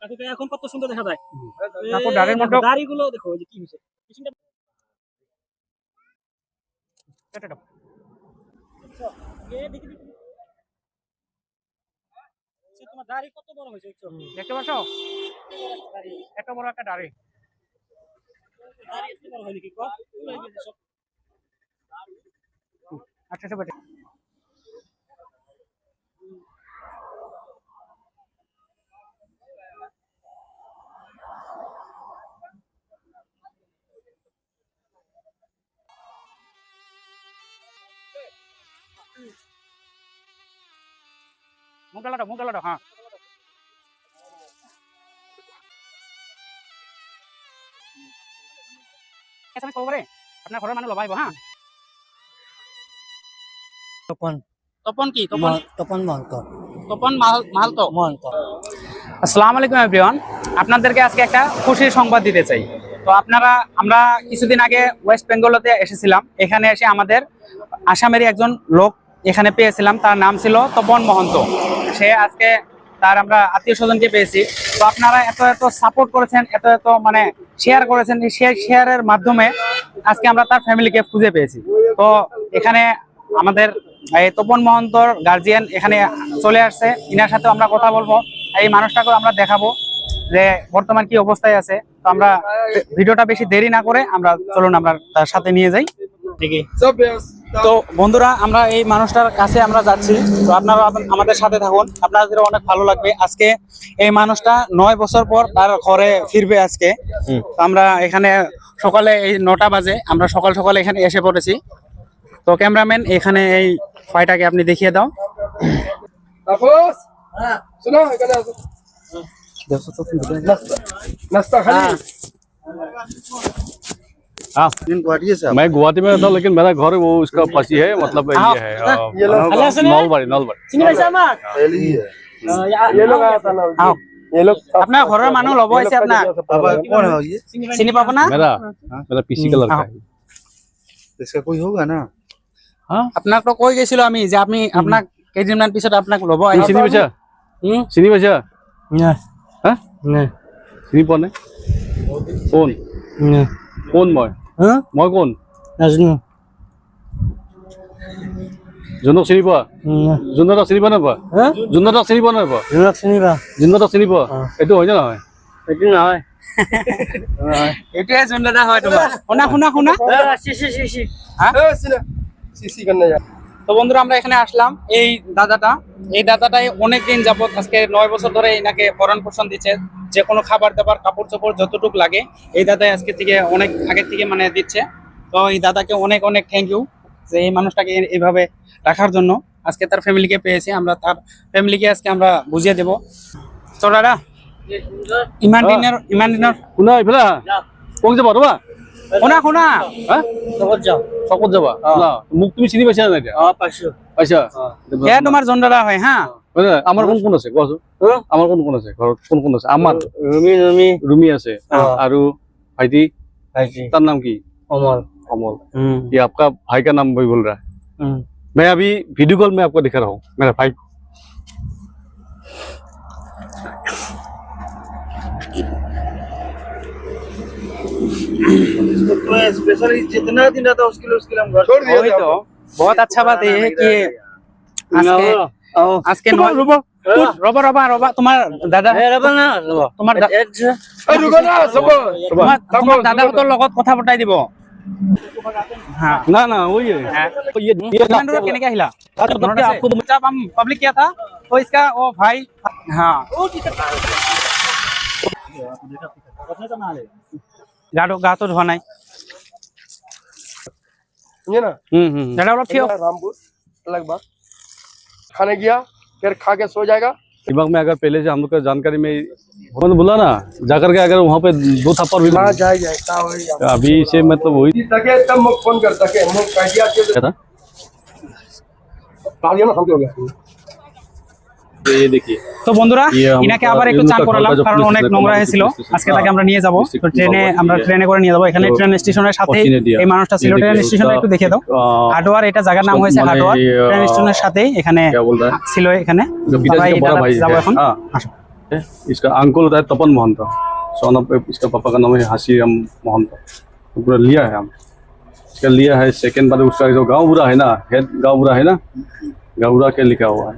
কাকুকে এখন কত সুন্দর দেখা যায়। দাড়ির দেখো, দাড়িগুলো দেখো যে কি হয়েছে? পিছনটা পেটে দাও। এ দেখি দেখি। তোমার দাড়ি কত বড় হয়েছে দেখছ? দেখতে পাচ্ছ? দাড়ি। এত বড় একটা দাড়ি। দাড়ি এত বড় হয়নি কি কর? এই সব আচ্ছা আচ্ছা পেটে মুখ গালাটো মুখ গালাটো হ্যাঁ। এসএমএস কল করে আপনার ঘরের মানুষ লবাইব হ্যাঁ। তপন। তপন কি? তপন? তপন মহন্ত। তপন মাহাল মাহাল মহন্ত। আসসালামু আলাইকুম এভরিওয়ান আপনাদেরকে আজকে একটা খুশির সংবাদ দিতে চাই। তো আপনারা আমরা কিছুদিন আগে ওয়েস্ট বেঙ্গলতে এসেছিলাম। এখানে এসে আমাদের আসামেরই একজন লোক এখানে পেয়েছিলাম তার নাম ছিল তপন মহন্ত। সে আজকে তার আমরা আত্মীয় স্বজনকে পেয়েছি। তো আপনারা এত এত সাপোর্ট করেছেন এত এত মানে শেয়ার করেছেন এই শেয়ার শেয়ারের মাধ্যমে আজকে আমরা তার ফ্যামিলিকে খুঁজে পেয়েছি। তো এখানে আমাদের এই তপন মহন্তর গার্জিয়ান এখানে চলে আসছে। ইনার সাথে আমরা কথা বলব। এই মানুষটাকেও আমরা দেখাবো যে বর্তমান কি অবস্থায় আছে। তো আমরা ভিডিওটা বেশি দেরি না করে আমরা চলুন আমরা তার সাথে নিয়ে যাই। দেখি। তো বন্ধুরা আমরা এই মানুষটার কাছে আমরা যাচ্ছি। তো আপনারা আমাদের সাথে থাকুন। আপনাদের অনেক ভালো লাগবে। আজকে এই মানুষটা নয় বছর পর তার ঘরে ফিরবে আজকে। আমরা এখানে সকালে এই নটা বাজে। আমরা সকাল সকাল এখানে এসে পড়েছি। তো ক্যামেরাম্যান এখানে এই ফাইটাকে আপনি দেখিয়ে দাও। তাপস! শোনো मैं गुवाहाटी में रहता हूँ लेकिन मेरा घर वो उसका पसी है मतलब हाँ, ये है ये लोग- नौलबाड़ी नौलबाड़ी চিনি পাইছা আমাক ये लोग आया था ना आओ। ये लोग আপনার ঘরের মানুহ ল'ব আহিছে আপোনাক कौन है ये চিনি পাব না मेरा मेरा पीसी का लड़का है इसका कोई होगा ना हाँ আপোনাক তো কৈ গৈছিলো আমি যে আপুনি আপোনাক কেইদিনমান পিছত আপোনাক ল'ব तुम আহিছে চিনি পাইছা হুম? চিনি পাইছা নাই হা নাই চিনি পোৱা নাই কোন নাই কোন মই হ্যাঁ? মই কোন? নাজানো। জোনক চিনি পোৱা? জোনদাক চিনি পোৱা নাপোৱা জোনদাক চিনি পোৱা নাপোৱা জোনদাক চিনি পোৱা। জোনদাক চিনি পোৱা? এইটো হয় নে নহয়? শুনা শুনা শুনা। তো বন্ধুরা আমরা এখানে আসলাম। এই দাদাটা। এই দাদাটাই অনেকদিন যাবত আজকে নয় বছর ধরে এনাকে ভরণ পোষণ দিচ্ছে। যে কোনো খাবার দাবার কাপড় চোপড় যতটুক লাগে এই দাদাই আজকে থেকে অনেক আগের থেকে মানে দিচ্ছে। তো এই দাদাকে অনেক অনেক থ্যাংক ইউ যে এই মানুষটাকে এইভাবে রাখার জন্য আজকে তার ফ্যামিলিকে পেয়েছি। আমরা তার ফ্যামিলিকে আজকে আমরা বুঝিয়ে দেব। তো দাদা ইমান দিনের ইমান দিনৰ শুনা এইফালে যাবা শুনা শুনা। হা চকত যাওঁ। চকত যাবা? মোক তুমি চিনি পাইছা নাই পাইছো। পাইছা? সেয়া তোমাৰ জন দাদা হয়। হা হয় নে? আমাৰ কোন কোন আছে কোৱাচোন আমাৰ কোন কোন আছে ঘৰত কোন কোন আছে আমাৰ ৰুমি ৰুমি ৰুমি আছে অ। আৰু ভাইটি ভাইটি তাৰ নাম কি অমল अमोल ये आपका भाई का नाम वही बोल रहा है मैं अभी वीडियो कॉल में आपको दिखा रहा हूँ मेरा भाई को। स्पेशली जितना दिन रहता उसके लिए उसके लिए हम घर छोड़ दिया वही था तो बहुत अच्छा बात है ये कि আজকে আজকে নয় রবা রবা রবা রবা তোমার দাদা ৰবা না ৰবা তোমাৰ দা- ए, रुको ना सब তোমাৰ তোমাৰ দাদাহঁতৰ লগত কথা পতাই দিব হা ना ना वही है हाँ। तो ये ये इतना दूर কেনেকে আহিলা মনত আছে? जब हम पब्लिक किया था तो इसका वो भाई हाँ গাটো গাটো ধোৱা নাই ये ना हम्म हम्म দাদা অলপ থিয় रामपुर अलग बात खाने गया फिर खा के सो जाएगा। दिमाग में अगर पहले से हम लोग का जानकारी में मैंने बोला ना जाकर के अगर वहाँ पे दो थप्पड़ भी हाँ जाए जाए का अभी से मतलब वही तब फ़ोन कर सके काटिया তো বন্ধুরা ইয়ে আমরা- ইনাকে আবার একটু এমনি চান তো করালাম ঢাকা কারণ পুলিশ অনেক থেকে নোংরা কমান্ড হয়েছিল পুলিশ আজকে তাকে আমরা নিয়ে যাবো ডিস্ট্রিক্ট তো ট্রেনে বাবুয়া। আমরা ট্রেনে করে নিয়ে যাবো এখানে তো ট্রেন স্টেশনের সাথে পচিনে দিয়া। এই মানুষটা ছিল ये ট্রেন देखिए, স্টেশনে उसका, একটু দেখে দাও आ, হার্ডওয়ার এটা জায়গার নাম হয়েছে মানে হার্ডওয়ার ये, ট্রেন आ, স্টেশনের সাথেই এখানে क्या बोल रहा है ছিল এখানে जो আমরা पिताजी का এটা बड़ा भाई যাবো है এখন हाँ আসো। है, इसका अंकुल होता है तपन महंत सोना पे इसका पापा का नाम है हासीराम महंत तो पूरा लिया है हम इसका लिया है सेकंड बाद उसका जो गांव बुरा है ना हेड गांव बुरा है ना गाँव बुरा के लिखा हुआ है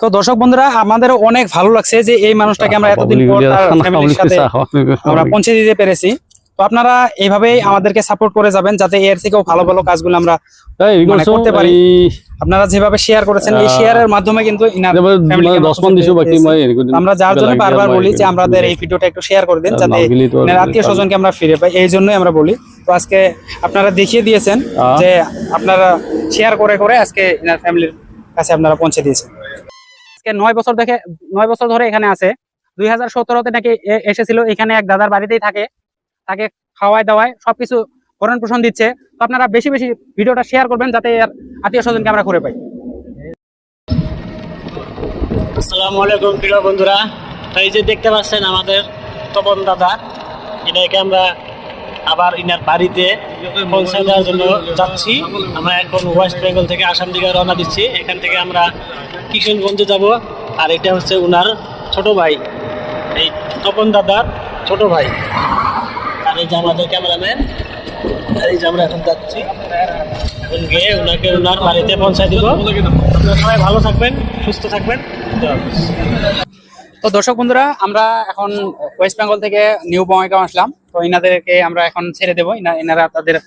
তো দর্শক বন্ধুরা আমাদের অনেক ভালো লাগছে যে এই মানুষটাকে আমরা এতদিন পর তার ফ্যামিলির সাথে আমরা পৌঁছে দিতে পেরেছি। তো আপনারা এইভাবেই আমাদেরকে সাপোর্ট করে যাবেন যাতে এর থেকেও ভালো ভালো কাজগুলো আমরা মানে করতে পারি। আপনারা যেভাবে শেয়ার করেছেন এই শেয়ারের মাধ্যমে কিন্তু আমরা মান। মই আমরা যার জন্য বারবার বলি যে আমাদের এই ভিডিওটা একটু শেয়ার করে দিন যাতে আত্মীয় স্বজনকে আমরা ফিরে পাই। এই জন্যই আমরা বলি। তো আজকে আপনারা দেখিয়ে দিয়েছেন যে আপনারা শেয়ার করে করে আজকে ইনার ফ্যামিলির কাছে আপনারা পৌঁছে দিয়েছেন। আজকে নয় বছর দেখে নয় বছর ধরে এখানে আছে। দুই হাজার সতেরোতে নাকি এসেছিল। এখানে এক দাদার বাড়িতেই থাকে। তাকে খাওয়ায় দাওয়ায় সবকিছু ভরণ পোষণ দিচ্ছে। তো আপনারা বেশি বেশি ভিডিওটা শেয়ার করবেন যাতে এর আত্মীয় স্বজনকে আমরা করে পাই। আসসালামু আলাইকুম, প্রিয় বন্ধুরা। এই যে দেখতে পাচ্ছেন আমাদের তপন দাদা এটাকে আমরা আবার ইনার বাড়িতে পৌঁছে দেওয়ার জন্য যাচ্ছি। আমরা এখন ওয়েস্ট বেঙ্গল থেকে আসাম দিকে রওনা দিচ্ছি। এখান থেকে আমরা কিশনগঞ্জে যাব। আর এটা হচ্ছে উনার ছোট ভাই। এই তপন দাদার ছোট ভাই। এই যে আমাদের ক্যামেরাম্যান আর এই যে আমরা এখন যাচ্ছি। এখন গিয়ে ওনাকে ওনার বাড়িতে পৌঁছায় দিব। আপনারা সবাই ভালো থাকবেন সুস্থ থাকবেন। তো দর্শক বন্ধুরা আমরা এখন ওয়েস্ট বেঙ্গল থেকে নিউ বঙ্গাইগাঁও আসলাম। তো ইনাদেরকে আমরা এখন ছেড়ে দেবো। ইনা- ইনারা তাদের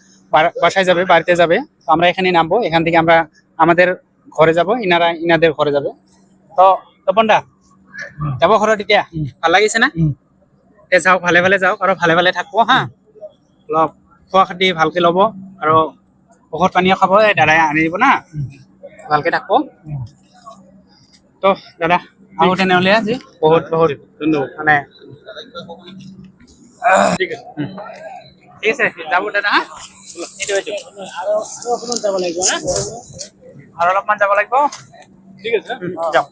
বাসায় যাবে বাড়িতে যাবে। তো আমরা এখানে নামবো। এখান থেকে আমরা আমাদের ঘরে যাব। ইনারা ইনাদের ঘরে যাবে। তো তপনদা যাব ঘৰত এতিয়া ভালো লাগিছে না? তে যাওক ভালে ভালে যাওক আৰু ভালে ভালে থাকব হা। অলপ খোৱা খাতি ভালকে ল'ব আৰু ঔষধ পানীও খাব এই দাদাই আনি দিব না। ভালকে থাকব। তো দাদা আহো তেনেহ'লে আজি। বহুত বহুত মানে ঠিক আছে। যাব দাদা হা। আৰু অলপমান যাব লাগিব। ঠিক আছে। যাওক